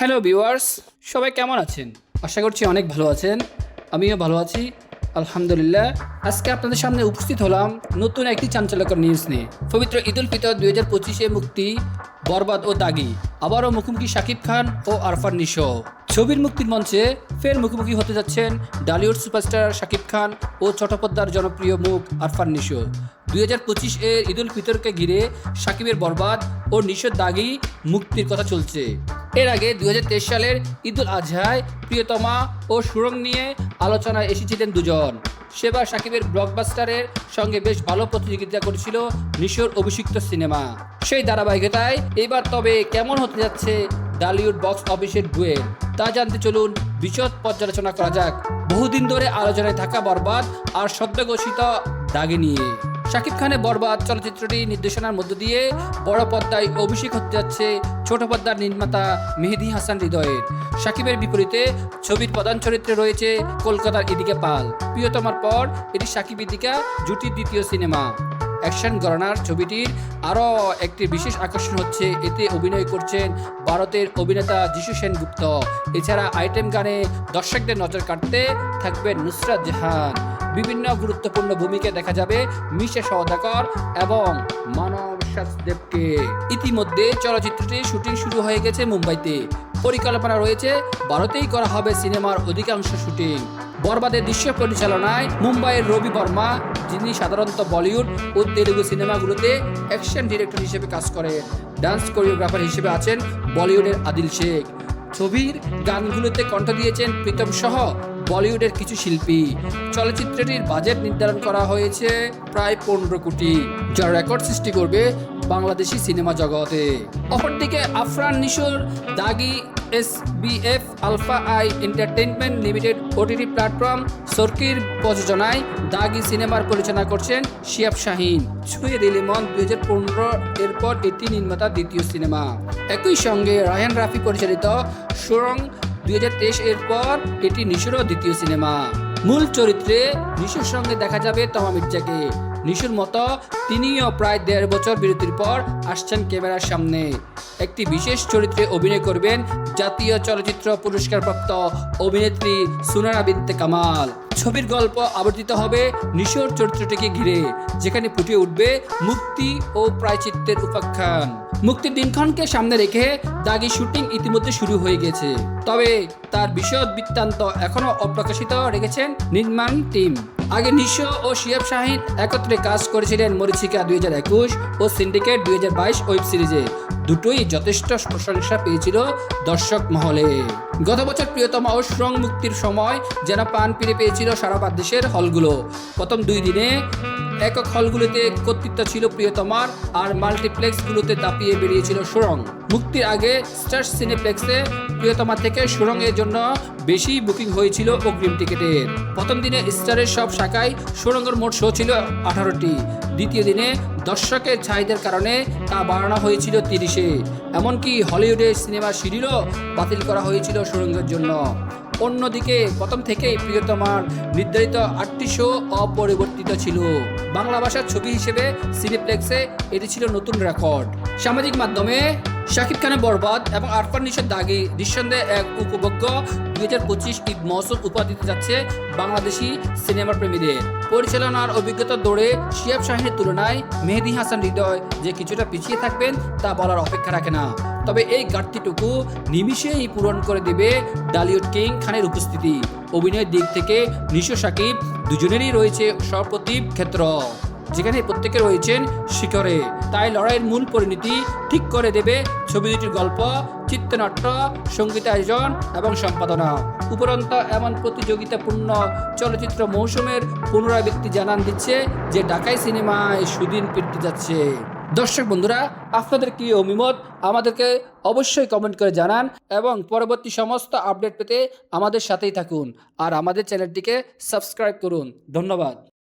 Hello viewers, সবাই কেমন আছেন? আশা করছি অনেক ভালো আছেন, আমিও ভালো আছি। আলহামদুলিল্লাহ, আজকে আপনাদের সামনে উপস্থিত হলাম নতুন একটি চাঞ্চল্যকর নিউজ নিয়ে। পবিত্র ঈদ উল ফিতর দুই হাজার পঁচিশে মুক্তি, বরবাদ ও দাগি। আবারও মুখোমুখি শাকিব খান ও আরফান নিশো। ছবির মুক্তির মঞ্চে ফের মুখোমুখি হতে যাচ্ছেন ডালিউড সুপারস্টার শাকিব খান ও চটপদ্দার জনপ্রিয় মুখ আরফান নিশো। দুই হাজার পঁচিশ এর ঈদ উল ফিতরকে ঘিরে সাকিবের বরবাদ ও নিশোর দাগি মুক্তির কথা চলছে। এর আগে দুই হাজার তেইশ সালের ঈদ উল আজহায় প্রিয়তমা ও সুরং নিয়ে আলোচনায় এসেছিলেন দুজন। সেবার সাকিবের ব্লকবাস্টারের সঙ্গে বেশ ভালো প্রতিযোগিতা করেছিল নিশোর অভিষিক্ত সিনেমা। সেই ধারাবাহিকতায় এবার তবে কেমন হতে যাচ্ছে ডালিউড বক্স অফিসের ডুয়েল? তা জানতে চলুন বিশদ পর্যালোচনা করা যাক। বহুদিন ধরে আলোচনায় থাকা বরবাদ আর সদ্য ঘোষিত দাগে নিয়ে। শাকিব খানের বরবাদ চলচ্চিত্রটি নির্দেশনার মধ্য দিয়ে বড় পর্দায় অভিষেক হতে যাচ্ছে ছোট পর্দার নির্মাতা মেহেদি হাসান হৃদয়ের শাকিবের বিপরীতে ছবির প্রধান চরিত্রে রয়েছে কলকাতার ইদিকা পাল। প্রিয়তমার পর এটি শাকিব ইদিকা জুটির দ্বিতীয় সিনেমা। অ্যাকশন গণনার ছবিটির আরও একটি বিশেষ আকর্ষণ হচ্ছে, এতে অভিনয় করছেন ভারতের অভিনেতা যিশু সেনগুপ্ত। এছাড়া আইটেম গানে দর্শকদের নজর কাটতে থাকবেন নুসরাত জাহান। বিভিন্ন গুরুত্বপূর্ণ ভূমিকা দেখা যাবে মিশা সওদাকর এবং মানব দেবকে ইতিমধ্যে চলচ্চিত্রটির শুটিং শুরু হয়ে গেছে মুম্বাইতে। পরিকল্পনা রয়েছে, ভারতেই করা হবে সিনেমার অধিকাংশ শুটিং। বরবাদের দৃশ্য পরিচালনায় মুম্বাইয়ের রবি বর্মা, যিনি সাধারণত বলিউড ও তেলুগু সিনেমাগুলোতে অ্যাকশন ডিরেক্টর হিসেবে কাজ করেন। ডান্স কোরিওগ্রাফার হিসেবে আছেন বলিউডের আদিল শেখ। ছবির গানগুলোতে কণ্ঠ দিয়েছেন প্রীতম সহ বলিউডের কিছু শিল্পী। চলচ্চিত্রটির বাজেট নির্ধারণ করা হয়েছে প্রায় পনেরো কোটি। যা রেকর্ড সৃষ্টি করবে বাংলাদেশি সিনেমা জগতে। অপরদিকে Afran Nisho Daagi S VF alpha i entertainment limited OTT platform সরকির প্রযোজনায় দাগি সিনেমার পরিচালনা করছেন শিয়াব শাহিন। ছুঁয়ে দিলে মন দুই হাজার পনেরো এরপর এটি নির্মাতার দ্বিতীয় সিনেমা। একই সঙ্গে রায়ান রাফি পরিচালিত সুরং দুই হাজার তেইশ এর পর এটি নিশোরও দ্বিতীয় সিনেমা। মূল চরিত্রে নিশুর সঙ্গে দেখা যাবে তমা মির্জাকে। নিশুর মতো তিনিও প্রায় দেড় বছর বিরতির পর আসছেন ক্যামেরার সামনে। একটি বিশেষ চরিত্রে অভিনয় করবেন জাতীয় চলচ্চিত্র পুরস্কারপ্রাপ্ত অভিনেত্রী সুনারা বিনতে কামাল। ছবির গল্প আবর্তিত হবে নিশোর চরিত্রটিকে ঘিরে, যেখানে ফুটে উঠবে মুক্তি ও প্রায়চিত্তের উপাখ্যান। মুক্তির দিনক্ষণকে সামনে রেখে দাগি শুটিং ইতিমধ্যে শুরু হয়ে গেছে। তবে তার বিশদ বৃত্তান্ত এখনও অপ্রকাশিত রেখেছেন নির্মাণ টিম। আগে নিশো ও শিয়াব শাহিন একত্রে কাজ করেছিলেন মরিচিকা দুই একুশ ও সিন্ডিকেট দুই হাজার বাইশ ওয়েব সিরিজে। দুটোই যথেষ্ট প্রশংসা পেয়েছিল দর্শক মহলে। গত বছর প্রিয়তমা ও শ্রং মুক্তির সময় যেন পান পিড়ে পেয়েছিল সারা দেশের হলগুলো। প্রথম দুই দিনে একক হলগুলোতে কর্তৃত্ব ছিল প্রিয়তমার আর মাল্টিপ্লেক্সগুলোতে দাপিয়ে বেরিয়েছিল সুরং। মুক্তির আগে স্টার সিনেপ্লেক্সে প্রিয়তমা থেকে সুরঙ্গের জন্য বেশি বুকিং হয়েছিল অগ্রিম টিকিটের। প্রথম দিনে স্টারের সব শাখায় সুরঙ্গের মোট শো ছিল আঠারোটি। দ্বিতীয় দিনে দর্শকের চাহিদার কারণে তা বাড়ানো হয়েছিল তিরিশে। এমনকি হলিউডের সিনেমার শিডিউলও বাতিল করা হয়েছিল সুরঙ্গের জন্য। অন্যদিকে প্রথম থেকেই প্রিয়তমার নির্ধারিত আটটি শো অপরিবর্তিত ছিল। বাংলা ভাষার ছবি হিসেবে সিনেপ্লেক্সে এটি ছিল নতুন রেকর্ড। সামাজিক মাধ্যমে শাকিব খানের বরবাদ এবং আরফান নিশোর দাগি নিঃসন্দেহে এক উপভোগ্য দুই হাজার পঁচিশ ঈদ মহসুল উপহার দিতে যাচ্ছে বাংলাদেশি সিনেমা প্রেমীদের। পরিচালনার অভিজ্ঞতা দৌড়ে শিয়াব শাহিনের তুলনায় মেহেদি হাসান হৃদয় যে কিছুটা পিছিয়ে থাকবেন তা বলার অপেক্ষা রাখে না। তবে এই ঘাটতিটুকু নিমিষেই পূরণ করে দেবে ডালিউড কিং খানের উপস্থিতি। অভিনয়ের দিক থেকে নিশো সাকিব দুজনেরই রয়েছে সপ্রতিভ ক্ষেত্র। যেখানে প্রত্যেকে রয়েছেন শিখরে। তাই লড়াইয়ের মূল পরিণতি ঠিক করে দেবে ছবি দুটির গল্প, চিত্রনাট্য, সঙ্গীতায়োজন এবং সম্পাদনা। উপরন্ত এমন প্রতিযোগিতাপূর্ণ চলচ্চিত্র মৌসুমের পুনরাবৃত্তি জানান দিচ্ছে যে ঢাকাই সিনেমায় সুদিন ফিরতে যাচ্ছে। দর্শক বন্ধুরা, আপনাদের কি অভিমত? আমাদেরকে অবশ্যই কমেন্ট করে জানান এবং পরবর্তী সমস্ত আপডেট পেতে আমাদের সাথেই থাকুন। আর আমাদের চ্যানেলটিকে সাবস্ক্রাইব করুন। ধন্যবাদ।